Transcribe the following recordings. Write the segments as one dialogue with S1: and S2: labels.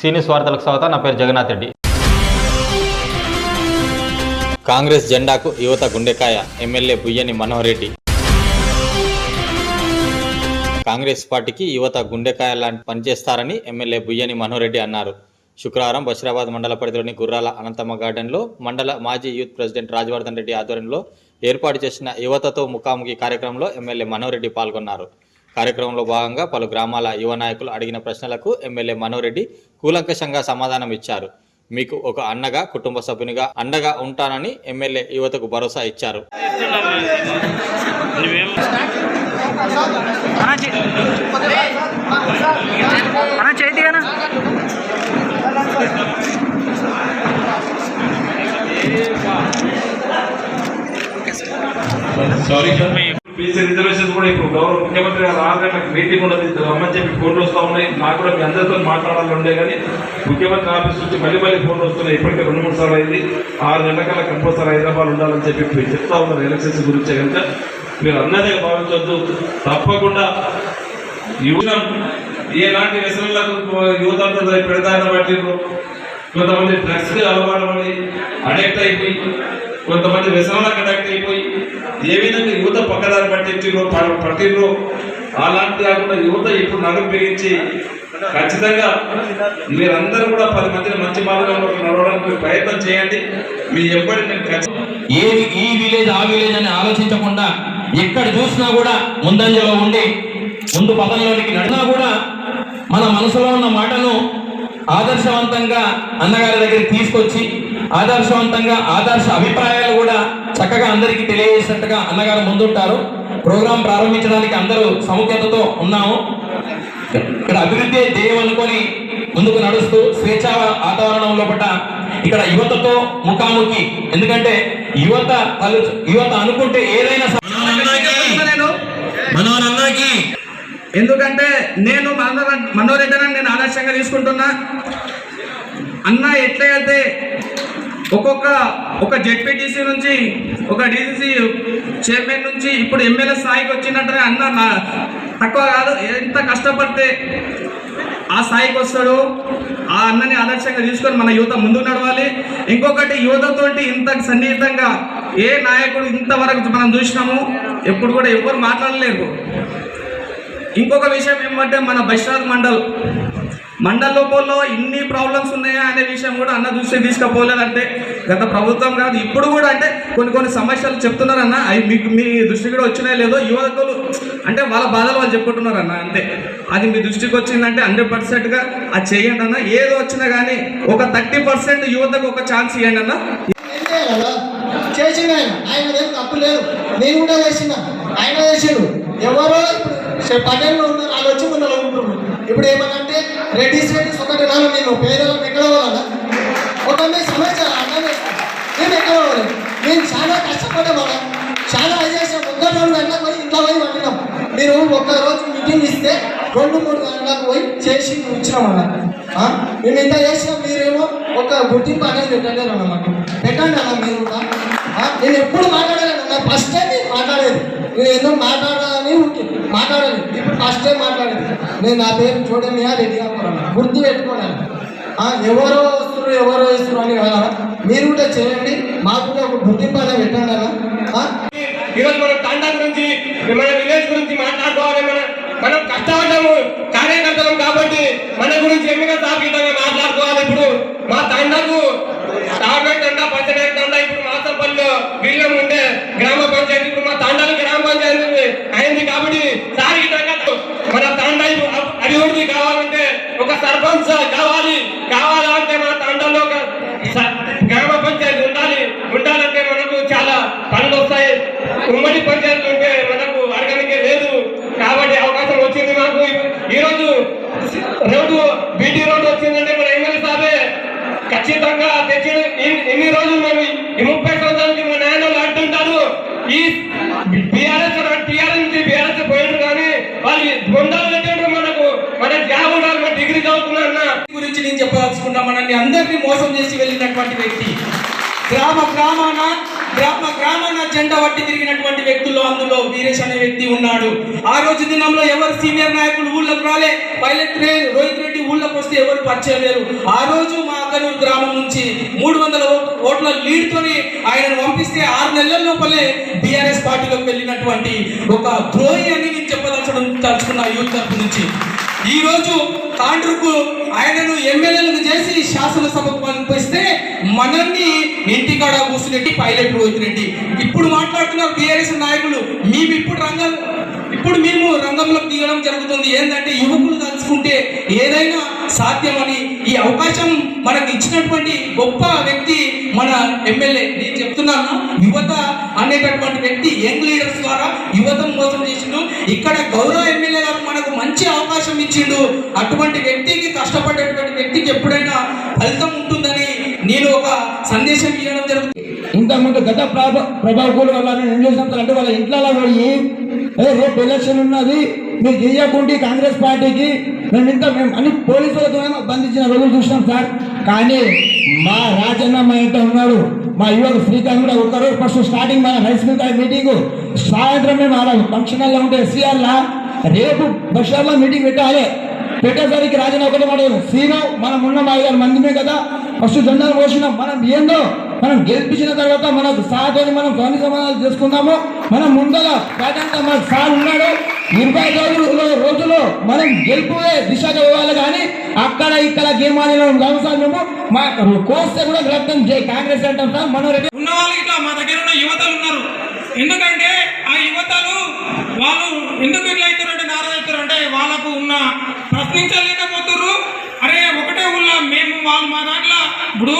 S1: సీనియస్ వార్తలకు స్వాగతం నా పేరు జగన్నాథ్ రెడ్డి. కాంగ్రెస్ జెండాకు యువత గుండెకాయ ఎమ్మెల్యే బుయ్యని మనోహర్ రెడ్డి. కాంగ్రెస్ పార్టీకి యువత గుండెకాయ లాంటి పనిచేస్తారని ఎమ్మెల్యే బుయ్యని మనోహర్ రెడ్డి అన్నారు. శుక్రవారం బషీరాబాద్ మండల పరిధిలోని గుర్రాల అనంతమ్మ గార్డెన్లో మండల మాజీ యూత్ ప్రెసిడెంట్ రాజవర్ధన్ రెడ్డి ఆధ్వర్యంలో ఏర్పాటు చేసిన యువతతో ముఖాముఖి కార్యక్రమంలో ఎమ్మెల్యే మనోహర్ రెడ్డి పాల్గొన్నారు. కార్యక్రమంలో భాగంగా పలు గ్రామాల యువ నాయకులు అడిగిన ప్రశ్నలకు ఎమ్మెల్యే మనోరెడ్డి కూలంకషంగా సమాధానం ఇచ్చారు. మీకు ఒక అన్నగా కుటుంబ సభ్యునిగా అండగా ఉంటానని ఎమ్మెల్యే యువతకు భరోసా ఇచ్చారు.
S2: సారీ సార్ బీసీ రిజర్వేషన్ కూడా ఇప్పుడు గౌరవ ముఖ్యమంత్రి గారు ఆరు గంటలకు మీటింగ్ ఉన్నది. రమ్మని చెప్పి ఫోన్లు వస్తూ ఉన్నాయి. నాకు కూడా మీ అందరితో మాట్లాడాలని ఉండే కానీ ముఖ్యమంత్రి ఆఫీస్ నుంచి మళ్ళీ మళ్ళీ ఫోన్లు వస్తున్నాయి. ఇప్పటికే రెండు మూడు సార్లు అయింది. ఆరు గంటల కంపల్సరీ హైదరాబాద్ ఉండాలని చెప్పి మీరు చెప్తా ఉన్నారు ఎలక్షన్స్ గురించే కనుక. మీరు అన్నదే భావించవద్దు తప్పకుండా యువత ఎలాంటి వ్యసనాలకు యువత పెడతారని బట్టి కొంతమంది డ్రగ్స్కి అలవాటు పడి అడిక్ట్ అయిపోయి కొంతమంది వ్యసనాలకు కనెక్ట్ అయిపోయి ఏ విధంగా యువత పక్కదారి పట్టించారో పట్టిర్రో అలాంటి కాకుండా యువత ఇప్పుడు నగం పెరిగించి ఖచ్చితంగా మీరందరూ కూడా పది మందిని మంచి మార్గంలో నడవడానికి ప్రయత్నం చేయండి. మీ ఎప్పటి నేను
S3: ఏది ఈ విలేజ్ ఆ విలేజ్ అని ఆలోచించకుండా ఎక్కడ చూసినా కూడా ముందంజలో ఉండి ముందు పదంలోనికి నడినా కూడా మన మనసులో ఉన్న మాటను ఆదర్శవంతంగా అన్నగారి దగ్గరికి తీసుకొచ్చి ఆదర్శవంతంగా ఆదర్శ అభిప్రాయాలు కూడా చక్కగా అందరికీ తెలియజేసినట్టుగా అన్నగారు ముందుంటారు. ప్రోగ్రాం ప్రారంభించడానికి అందరూ సముఖ్యతతో ఉన్నాము. ఇక్కడ అభివృద్ధి ధ్యేయం అనుకొని ముందుకు నడుస్తూ స్వేచ్ఛ వాతావరణం లోపల ఇక్కడ యువతతో ముఖాముఖి. ఎందుకంటే యువత యువత అనుకుంటే ఏదైనా
S4: నేను
S3: మనోరన్నకి
S4: ఎందుకంటే నేను మనోర- మనోరెడ్డి నేను ఆదర్శంగా తీసుకుంటున్నా. అన్న ఎట్లయితే ఒక్కొక్క ఒక జెడ్పీటీసీ నుంచి ఒక డీసీసీ చైర్మన్ నుంచి ఇప్పుడు ఎమ్మెల్యే స్థాయికి వచ్చినట్టునే అన్న తక్కువ కాదు ఎంత కష్టపడితే ఆ స్థాయికి వస్తాడు. ఆ అన్నని ఆదర్శంగా తీసుకొని మన యువత ముందుకు నడవాలి. ఇంకొకటి యువతతోటి ఇంత సన్నిహితంగా ఏ నాయకుడు ఇంతవరకు మనం చూసినాము ఎప్పుడు కూడా ఎవరు మాట్లాడలేరు ఇంకొక విషయం ఏమంటే మన బైశ్రాద్ మండల్. మండల్ లోపల ఇన్ని ప్రాబ్లమ్స్ ఉన్నాయా అనే విషయం కూడా అన్న దృష్టి తీసుకుపోలేదంటే గత ప్రభుత్వం కాదు ఇప్పుడు కూడా అంటే కొన్ని కొన్ని సమస్యలు చెప్తున్నారన్న అవి మీకు మీ దృష్టి కూడా వచ్చినాయో లేదో యువకులు అంటే వాళ్ళ బాధలు వాళ్ళు చెప్పుకుంటున్నారన్న అంతే. అది మీ దృష్టికి వచ్చిందంటే హండ్రెడ్ పర్సెంట్గా అది చేయండి అన్న. ఏదో వచ్చినా కానీ ఒక థర్టీ పర్సెంట్ యువతకు ఒక ఛాన్స్ ఇవ్వండి అన్న.
S5: అంతే చేసిండు ఆయన ఆయన తప్పు లేదు. నేను కూడా చేసిన. ఆయన చేసిండు. ఎవరో ఇప్పుడు ఉన్నారు వాళ్ళు వచ్చి ముందర ఉంటున్నారు. ఇప్పుడు ఏమనంటే రెడ్డి రెడ్డిస్ ఒకటి రాను నేను పేదలకు ఎక్కడ పోవాలా? ఒక సమాచారం సమస్య అర్థం నేను ఎక్కడ పోవాలి? నేను చాలా కష్టపడే వాళ్ళ చాలా చేసాం ఒక్క రెండు గంటలకు పోయి ఇంట్లో పోయి వండినాం. మీరు ఒక్క రోజు మీటింగ్ ఇస్తే రెండు మూడు గంటలకు పోయి చేసి ఇచ్చినాం అన్న. మేము ఇంత చేసినా? మీరేమో ఒక గుర్తింపు అనేది పెట్టలేదు అన్నమాట పెట్టండి అన్న మీరు నేను ఎప్పుడు మాట్లాడలేను ఫస్ట్ టైం నేను మాట్లాడేది నేను ఎందుకు మాట్లాడాలని ఊరికే మాట్లాడాలి ఇప్పుడు ఫస్ట్ టైం మాట్లాడేది. నేను నా పేరు చూడండి రెడ్డి కాకూడదు గుర్తు పెట్టుకోవాలి ఎవరో వస్తున్నారు ఎవరో వేస్తున్నారు అని కదా? మీరు కూడా చేయండి. మాకు కూడా ఒక గుర్తింపు అనేది పెట్టండి అలా
S6: ఈరోజు మనం తండా గురించి మన విలేజ్ గురించి మాట్లాడుకోవాలి మనం మనం కష్టపడ్డాము కార్యకర్తలం కాబట్టి మన గురించి ఎమ్మెల్యే సాపితంగా మాట్లాడుకోవాలి ఇప్పుడు మా తండకు గవర్నమెంట్ తండా పంచాయతీ తండా ఇప్పుడు మాసంపల్లిలో బిల్లం ఉండే గ్రామ పంచాయతీ ఇప్పుడు మా తండాలు గ్రామ పంచాయతీ అయింది కాబట్టి సాగితంగా మన తండా అభి- అభివృద్ధి కావాలంటే ఒక సర్పంచ్ కావాలి కావాలంటే మన తండాలో ఒక స- గ్రామ పంచాయతీ ఉండాలి ఉండాలంటే మనకు చాలా పనులు వస్తాయి ఉమ్మడి పంచాయతీ ఉంటే మనకు అడగడానికి లేదు. కాబట్టి అవకాశం వచ్చింది మాకు. ఈరోజు రోడ్డు బీటీ రోడ్డు వచ్చిందంటే మన ఎమ్మెల్యే సాబే ఖచ్చితంగా తెచ్చిన ఎన్ని రోజులు మేము ఈ ముప్పై సంవత్సరాలకి మా నాయన అంటుంటారు ఈ బీఆర్ఎస్ టీఆర్ఎస్ బీఆర్ఎస్ పోయారు కానీ వాళ్ళు గుండాలు పెట్టారు మనకు. మన జాబ్ ఉండాలి మన డిగ్రీ చదువుకున్నా అన్న.
S7: గురించి నేను చెప్పదలుచుకున్నా మనల్ని అందరినీ మోసం చేసి వెళ్ళినటువంటి వ్యక్తి. గ్రామ గ్రామాన గ్రామ గ్రామాన జెండా వట్టి తిరిగినటువంటి వ్యక్తుల్లో అందులో వీరేష్ అనే వ్యక్తి ఉన్నాడు. ఆ రోజు దినంలో ఎవరు సీనియర్ నాయకులు ఊళ్ళకు రాలే? పైలట్ రే- రోహిత్ రెడ్డి ఊళ్ళకు వస్తే ఎవరు పరిచయం లేరు. ఆ రోజు మా అక్కనూరు గ్రామం నుంచి మూడు వందల ఓట్ల లీడ్ తోని ఆయనను పంపిస్తే ఆరు నెలల లోపలే బీఆర్ఎస్ పార్టీలోకి వెళ్ళినటువంటి ఒక ద్రోహి అని నేను చెప్పదలచడం తలుచుకున్న యూత్ తరపు నుంచి. ఈ రోజు తాండ్రుకు ఆయనను ఎమ్మెల్యేలకు చేసి శాసనసభకు పంపిస్తే మనల్ని ఇంటికాడ కూర్చునేటి పైలట్ రోహిత్ రెడ్డి ఇప్పుడు మాట్లాడుతున్నారు టీఆర్ఎస్ నాయకులు మేము ఇప్పుడు రంగం ఇప్పుడు మేము రంగంలోకి దిగడం జరుగుతుంది. ఏంటంటే యువకులు తలుచుకుంటే ఏదైనా సాధ్యమని ఈ అవకాశం మనకు ఇచ్చినటువంటి గొప్ప వ్యక్తి మన ఎమ్మెల్యే. నేను చెప్తున్నాను యువత అనేటటువంటి వ్యక్తి యంగ్ లీడర్స్ ద్వారా యువత మోసం చేసిండు. ఇక్కడ గౌరవ ఎమ్మెల్యే గారు మనకు మంచి అవకాశం ఇచ్చిండు. అటువంటి వ్యక్తికి కష్టపడేటువంటి వ్యక్తికి ఎప్పుడైనా ఫలితం ఉంటుందని నేను ఒక సందేశం ఇవ్వడం జరుగుతుంది.
S8: ఇంతకుముందు గత ప్రభ ప్రభావకుల వల్ల నేను ఏం చేసినంత అంటే వాళ్ళ ఇంట్లో పోయి "ఏ, రేపు ఎలక్షన్ ఉన్నది మీరు చేయకుండా కాంగ్రెస్ పార్టీకి మేము ఇంత మేము అన్ని పోలీసులతో బంధించిన రోజులు చూసినాం సార్. కానీ మా రాజన్న మా ఇంట ఉన్నాడు. మా యువక శ్రీకాంత్ కూడా ఒకరోజు ఫస్ట్ స్టార్టింగ్ మన రైస్ మిల్ మీటింగ్. సాయంత్రం మేము ఆడ ఫంక్షన్ ఉంటే ఎస్సీఆర్లా రేపు బషార్లో మీటింగ్ పెట్టాలి. పెట్టేసరికి రాజన్న ఒకటే మాట సీను మనం ఉన్న మా ఐదారు మందిమే కదా. ఫస్ట్ జెండాలు పోసినాం మనం ఏందో మనం గెలిపించిన తర్వాత మనకు సాతోని మనం స్వామి సమాధానం చేసుకుందాము మనం ముందర ప్రాధాన్యత మన సార్ ఉన్నాడు. ఇరవై రోజులు రోజులు మనం గెలుపువే దిశగా ఇవ్వాలి కానీ అక్కడ ఇక్కడ గేమాలలో సార్ మేము. మా కోస్తే కూడా రక్తం జై కాంగ్రెస్ అంటాం సార్. మనోరెడ్డి
S7: ఉన్న వాళ్ళు ఇట్లా మా దగ్గర ఉన్న యువతలు ఉన్నారు. ఎందుకంటే ఆ యువతలు వాళ్ళు ఎందుకు ఇట్లా అవుతారంటే నారాజ్ అవుతారంటే వాళ్ళకు ఉన్న ప్రశ్నించలేకపోతున్నారు అరే ఒకటే ఊళ్ళో మేము వాళ్ళు మా దాంట్లో ఇప్పుడు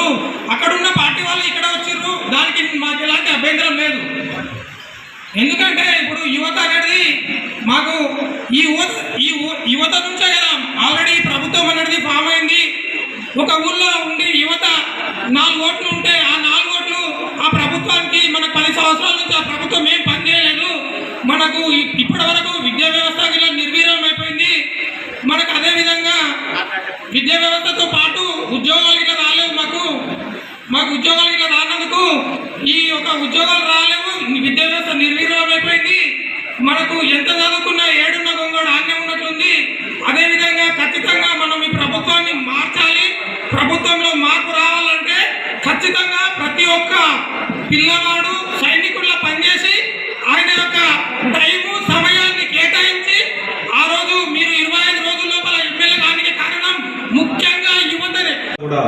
S7: అక్కడ ఉన్న పార్టీ వాళ్ళు ఇక్కడ వచ్చిర్రు దానికి మాకు ఎలాంటి అభ్యంతరం లేదు ఎందుకంటే ఇప్పుడు యువత అనేది మాకు ఈ యువత ఈ యువ- యువత నుంచే కదా ఆల్రెడీ ప్రభుత్వం అనేది ఫామ్ అయింది ఒక ఊళ్ళో ఉండి యువత నాలుగు ఓట్లు ఉంటే ఆ నాలుగు ఓట్లు ఆ ప్రభుత్వానికి మనకు పది సంవత్సరాల నుంచి ఆ ప్రభుత్వం ఏం పనిచేయలేదు. మనకు ఇ- ఇప్పటి వరకు విద్యా వ్యవస్థ ఇలా నిర్వీర్యం అయిపోయింది మనకు అదే విధంగా విద్యా వ్యవస్థతో పాటు ఉద్యోగాలు ఇట్లా రాలేవు మాకు మాకు ఉద్యోగాలు ఇట్లా రానందుకు ఈ యొక్క ఉద్యోగాలు రాలేవు విద్యా వ్యవస్థ నిర్వీర్యం అయిపోయింది మనకు ఎంత చదువుకున్నా ఏడున్న గొంగడు ఆజ్ఞ ఉన్నట్లుంది అదేవిధంగా ఖచ్చితంగా మనం ఈ ప్రభుత్వాన్ని మార్చాలి ప్రభుత్వంలో మార్పు రావాలంటే ఖచ్చితంగా ప్రతి ఒక్క పిల్లవాడు సైనికుల్లో పనిచేసి ఆయన యొక్క టైము సమయాన్ని కేటాయించి ఆ రోజు మీరు ఇరవై ఐదు రోజుల లోపల ఎమ్మెల్యే కానికి కారణం ముఖ్యంగా యువతనే.
S2: కూడా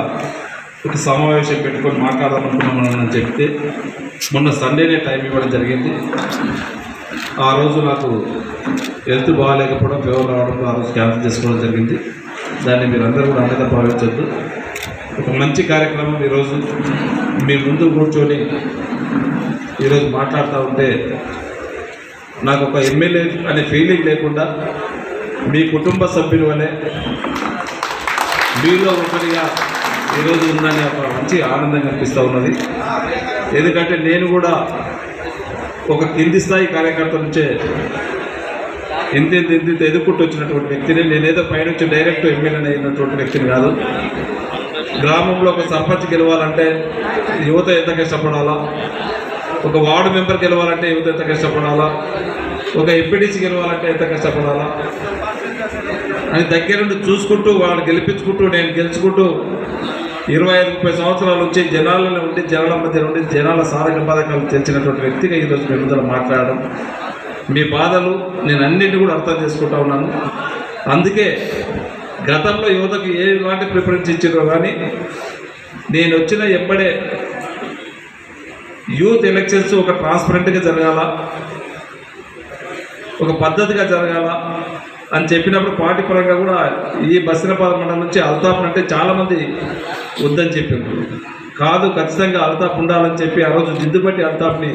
S2: ఒక సమావేశం పెట్టుకొని మాట్లాడాలనుకున్నామని చెప్తే మొన్న సండేనే టైం ఇవ్వడం జరిగింది. ఆ రోజు నాకు హెల్త్ బాగాలేకపోవడం ఫీవర్ రావడం ఆ రోజు క్యాన్సిల్ చేసుకోవడం జరిగింది. దాన్ని మీరు అందరూ కూడా అంతగా భావించద్దు. ఒక మంచి కార్యక్రమం ఈరోజు. మీ ముందు కూర్చొని ఈరోజు మాట్లాడుతూ ఉంటే నాకు ఒక ఎమ్మెల్యే అనే ఫీలింగ్ లేకుండా మీ కుటుంబ సభ్యులు అనే మీలో ఒకరిగా ఈరోజు ఉందనే ఒక మంచి ఆనందం కనిపిస్తూ ఉన్నది. ఎందుకంటే నేను కూడా ఒక కింది స్థాయి కార్యకర్త నుంచే ఎంత ఎంత ఎంత ఎంత ఎదుర్కొంటూ వచ్చినటువంటి వ్యక్తిని నేనేదో పైనుంచి డైరెక్ట్ ఎమ్మెల్యే అయినటువంటి వ్యక్తిని కాదు. గ్రామంలో ఒక సర్పంచ్ గెలవాలంటే యువత ఎంత కష్టపడాలా? ఒక వార్డు మెంబర్ గెలవాలంటే యువత ఎంత కష్టపడాలా? ఒక ఎంపీడీసీ గెలవాలంటే ఎంత కష్టపడాలా? అని దగ్గరుండి చూసుకుంటూ వాళ్ళని గెలిపించుకుంటూ నేను గెలుచుకుంటూ ఇరవై ఐదు ముప్పై సంవత్సరాల నుంచి జనాలలో ఉండి జనాల మధ్య ఉండి జనాల సారక బాధకాలు తెలిసినటువంటి వ్యక్తిగా ఈరోజు మీ ముందర మాట్లాడడం. మీ బాధలు నేను అన్నింటినీ కూడా అర్థం చేసుకుంటా ఉన్నాను. అందుకే గతంలో యువతకు ఏ లాంటి ప్రిఫరెన్స్ ఇచ్చిందో కానీ నేను వచ్చిన ఎప్పుడే యూత్ ఎలక్షన్స్ ఒక ట్రాన్స్పరెంట్గా జరగాల ఒక పద్ధతిగా జరగాల అని చెప్పినప్పుడు పార్టీ పరంగా కూడా ఈ బస్సినపాద మండలం నుంచి అల్తాఫ్ అంటే చాలామంది వద్దని చెప్పారు. కాదు ఖచ్చితంగా అల్తాఫ్ ఉండాలని చెప్పి ఆ రోజు జిద్దుపట్టి అల్తాఫ్ని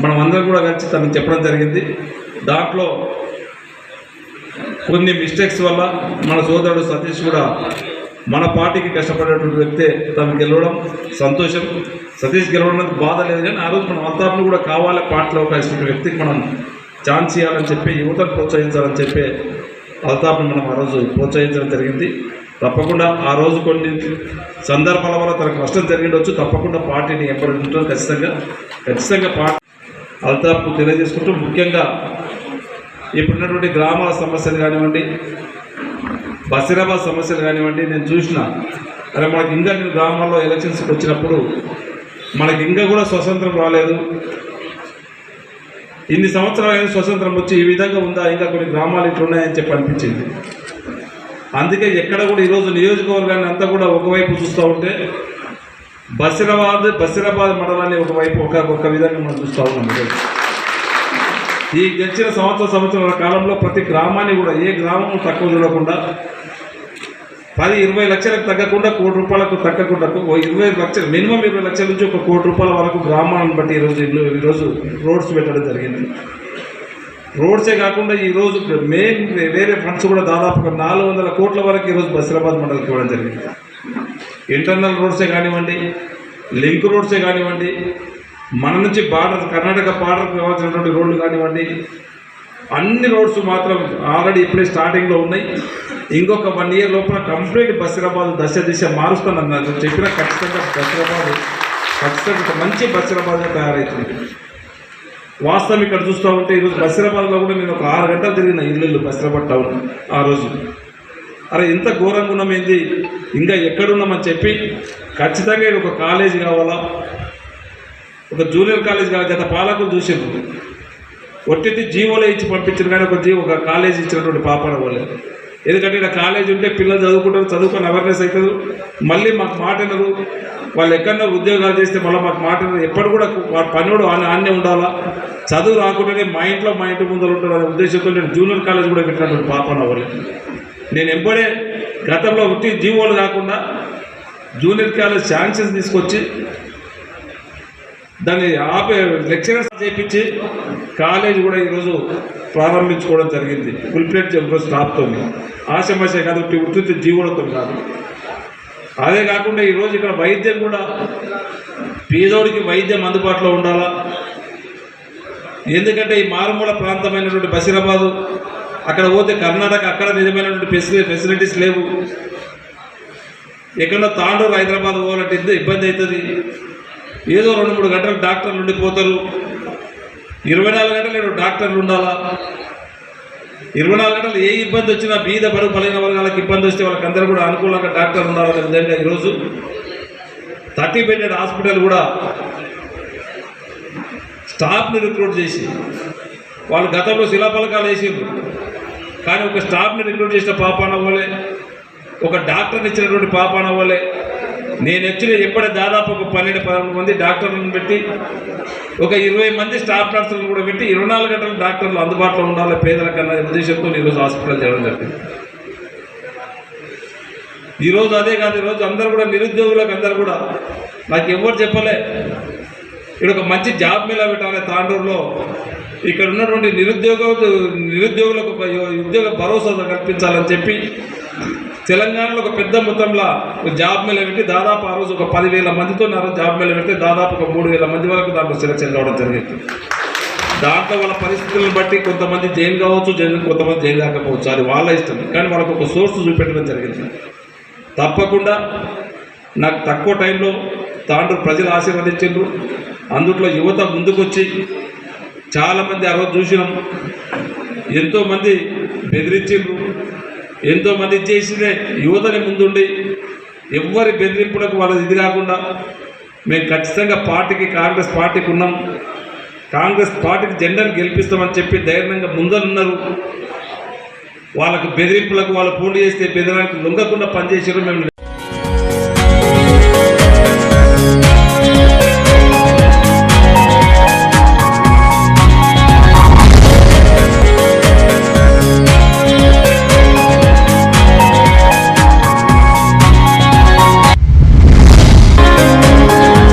S2: మనం అందరం కూడా కలిసి తనకు చెప్పడం జరిగింది. దాంట్లో కొన్ని మిస్టేక్స్ వల్ల మన సోదరుడు సతీష్ కూడా మన పార్టీకి కష్టపడేటువంటి వ్యక్తే తను గెలవడం సంతోషం. సతీష్ గెలవడం బాధ లేదు కానీ ఆ రోజు మనం అల్తాఫ్ను కూడా కావాలి పార్టీలో ఒక వ్యక్తికి మనం ఛాన్స్ ఇవ్వాలని చెప్పి యువతను ప్రోత్సహించాలని చెప్పి అల్తాఫ్ని మనం ఆ రోజు ప్రోత్సహించడం జరిగింది. తప్పకుండా ఆ రోజు కొన్ని సందర్భాల వల్ల తనకు నష్టం జరిగిండొచ్చు. తప్పకుండా పార్టీని ఎప్పటి ఉంటుంది ఖచ్చితంగా. ఖచ్చితంగా పార్టీ అల్తాపు తెలియజేసుకుంటూ ముఖ్యంగా ఇప్పుడున్నటువంటి గ్రామాల సమస్యలు కానివ్వండి బసిరాబాద్ సమస్యలు కానివ్వండి నేను చూసిన అరే మనకి ఇంకా నేను గ్రామాల్లో ఎలక్షన్స్కి వచ్చినప్పుడు మనకి ఇంకా కూడా స్వతంత్రం రాలేదు ఇన్ని సంవత్సరాలు స్వతంత్రం వచ్చి ఈ విధంగా ఉందా ఇంకా కొన్ని గ్రామాలు ఇట్లున్నాయని చెప్పి అనిపించింది అందుకే ఎక్కడ కూడా ఈరోజు నియోజకవర్గాన్ని అంతా కూడా ఒకవైపు చూస్తూ ఉంటే బసిరాబాద్ బసిరాబాద్ మండలాన్ని ఒకవైపు ఒక ఒక విధంగా మనం చూస్తూ ఉన్నాం ఈరోజు. ఈ గడిచిన సంవత్సర సంవత్సరాల కాలంలో ప్రతి గ్రామాన్ని కూడా ఏ గ్రామం తక్కువ చూడకుండా పది ఇరవై లక్షలకు తగ్గకుండా కోటి రూపాయలకు తగ్గకుండా ఓ ఇరవై లక్షలు మినిమం ఇరవై లక్షల నుంచి ఒక కోటి రూపాయల వరకు గ్రామాలను బట్టి ఈరోజు ఇల్లు ఈరోజు రోడ్స్ పెట్టడం జరిగింది. రోడ్సే కాకుండా ఈరోజు మెయిన్ వేరే ఫండ్స్ కూడా దాదాపు నాలుగు వందల కోట్ల వరకు ఈరోజు బసిరాబాద్ మండలికి ఇవ్వడం జరిగింది. ఇంటర్నల్ రోడ్సే కానివ్వండి లింక్ రోడ్సే కానివ్వండి మన నుంచి బార్డర్ కర్ణాటక బార్డర్కి కావాల్సినటువంటి రోడ్లు కానివ్వండి అన్ని రోడ్స్ మాత్రం ఆల్రెడీ ఇప్పుడే స్టార్టింగ్లో ఉన్నాయి. ఇంకొక వన్ ఇయర్ లోపల కంప్లీట్ బసిరాబాద్ దశ దిశ మారుస్తానన్నారు చెప్పిన ఖచ్చితంగా బసిరాబాద్ ఖచ్చితంగా మంచి బసిరాబాద్గా తయారవుతుంది వాస్తవం ఇక్కడ చూస్తూ ఉంటే ఈరోజు బసిరాబాద్లో కూడా నేను ఒక ఆరు గంటలు తిరిగిన ఇల్లు బసిరాబాద్ టౌన్ ఆ రోజు. అరే ఇంత ఘోరంగా ఉన్నాం ఏంది ఇంకా ఎక్కడున్నామని చెప్పి ఖచ్చితంగా ఇది ఒక కాలేజీ కావాలా? ఒక జూనియర్ కాలేజ్ కాదు గత పాలకులు చూసిండ్రు. ఒట్టి జీవోలో ఇచ్చి పంపించిన కానీ ఒక జీవో ఒక కాలేజ్ ఇచ్చినటువంటి పాపన పోలేదు ఎందుకంటే ఇలా కాలేజ్ ఉంటే పిల్లలు చదువుకుంటారు చదువుకొని అవేర్నెస్ అవుతారు. మళ్ళీ మాకు మాట వినరు. వాళ్ళు ఎక్కడన్నా ఉద్యోగాలు చేస్తే మళ్ళీ మాకు మాట వినరు. ఎప్పుడు కూడా వాడు పనుడు ఆన్నే ఉండాలా? చదువు రాకుండానే మా ఇంట్లో మా ఇంటి ముందర ఉంటారు అనే ఉద్దేశంతో నేను జూనియర్ కాలేజ్ కూడా పెట్టినటువంటి పాపన వాళ్ళు నేను ఎంబడే గతంలో ఉట్టి జీవోలు కాకుండా జూనియర్ కాలేజ్ శాంక్షన్స్ తీసుకొచ్చి దాన్ని ఆపే లెక్చరర్స్ చేపించి కాలేజ్ కూడా ఈరోజు ప్రారంభించుకోవడం జరిగింది. ఫుల్ ప్లేట్ ఈరోజు స్టాఫ్తో కాదు ఉత్తి జీవులతో కాదు. అదే కాకుండా ఈరోజు ఇక్కడ వైద్యం కూడా పేదోడికి వైద్యం అందుబాటులో ఉండాలా? ఎందుకంటే ఈ మారుమూల ప్రాంతమైనటువంటి బషీరాబాదు అక్కడ పోతే కర్ణాటక అక్కడ నిజమైనటువంటి ఫెసిలి ఫెసిలిటీస్ లేవు. ఎక్కడో తాండూరు హైదరాబాద్ పోవాలంటే ఎంత ఇబ్బంది అవుతుంది? ఏదో రెండు మూడు గంటలు డాక్టర్లు ఉండిపోతారు. ఇరవై నాలుగు గంటలు డాక్టర్లు ఉండాలా? ఇరవై నాలుగు గంటలు ఏ ఇబ్బంది వచ్చినా బీద బరువు బలైన వర్గాలకు ఇబ్బంది వస్తే వాళ్ళకి అందరూ కూడా అనుకూలంగా డాక్టర్లు ఉండాలనే విధంగా ఈరోజు థర్టీ బెడెడ్ హాస్పిటల్ కూడా స్టాఫ్ని రిక్రూట్ చేసి వాళ్ళు గతంలో శిలాఫలకాలు వేసిండ్రు. కానీ ఒక స్టాఫ్ని రిక్రూట్ చేసిన పాపాన వాళ్ళే ఒక డాక్టర్ని ఇచ్చినటువంటి పాపాన వాళ్ళే నేను వచ్చిన ఎప్పుడే దాదాపు ఒక పన్నెండు పదకొండు మంది డాక్టర్లను పెట్టి ఒక ఇరవై మంది స్టాఫ్ నర్సులను కూడా పెట్టి ఇరవై నాలుగు గంటల డాక్టర్లు అందుబాటులో ఉండాలి పేదలకన్నా ఉద్దేశంతో ఈరోజు హాస్పిటల్ చేయడం జరిగింది. ఈరోజు అదే కాదు ఈరోజు అందరూ కూడా నిరుద్యోగులకు అందరూ కూడా నాకు ఎవరు చెప్పలే. ఇక్కడ ఒక మంచి జాబ్ మీద పెట్టాలి తాండూరులో. ఇక్కడ ఉన్నటువంటి నిరుద్యోగ నిరుద్యోగులకు ఒక ఉద్యోగ భరోసా కల్పించాలని చెప్పి తెలంగాణలో ఒక పెద్ద మొత్తంలో ఒక జాబ్ మేళ పెట్టి దాదాపు ఆ రోజు ఒక పదివేల మందితో నా జాబ్ మేళ పెడితే దాదాపు ఒక మూడు వేల మంది వరకు దాంట్లో సెలెక్షన్ కావడం జరిగింది. దాంట్లో వాళ్ళ పరిస్థితులను బట్టి కొంతమంది జైన్ కావచ్చు జైన్ కొంతమంది జైన్ కాకపోవచ్చు. అది వాళ్ళ ఇష్టం. కానీ వాళ్ళకు ఒక సోర్స్ చూపెట్టడం జరిగింది. తప్పకుండా నాకు తక్కువ టైంలో తాండ్రు ప్రజలు ఆశీర్వదించారు అందుట్లో యువత ముందుకొచ్చి చాలామంది ఆ రోజు చూసినాం. ఎంతోమంది బెదిరించారు ఎంతోమంది చేసిందే యువతని ముందుండి. ఎవ్వరి బెదిరింపులకు వాళ్ళ ఇది కాకుండా మేము ఖచ్చితంగా పార్టీకి కాంగ్రెస్ పార్టీకి ఉన్నాం. కాంగ్రెస్ పార్టీకి జెండాను గెలిపిస్తామని చెప్పి ధైర్యంగా ముందరున్నారు. వాళ్ళకు బెదిరింపులకు వాళ్ళు పోటీ చేస్తే బెదిరానికి లొంగకుండా పనిచేసారు మేము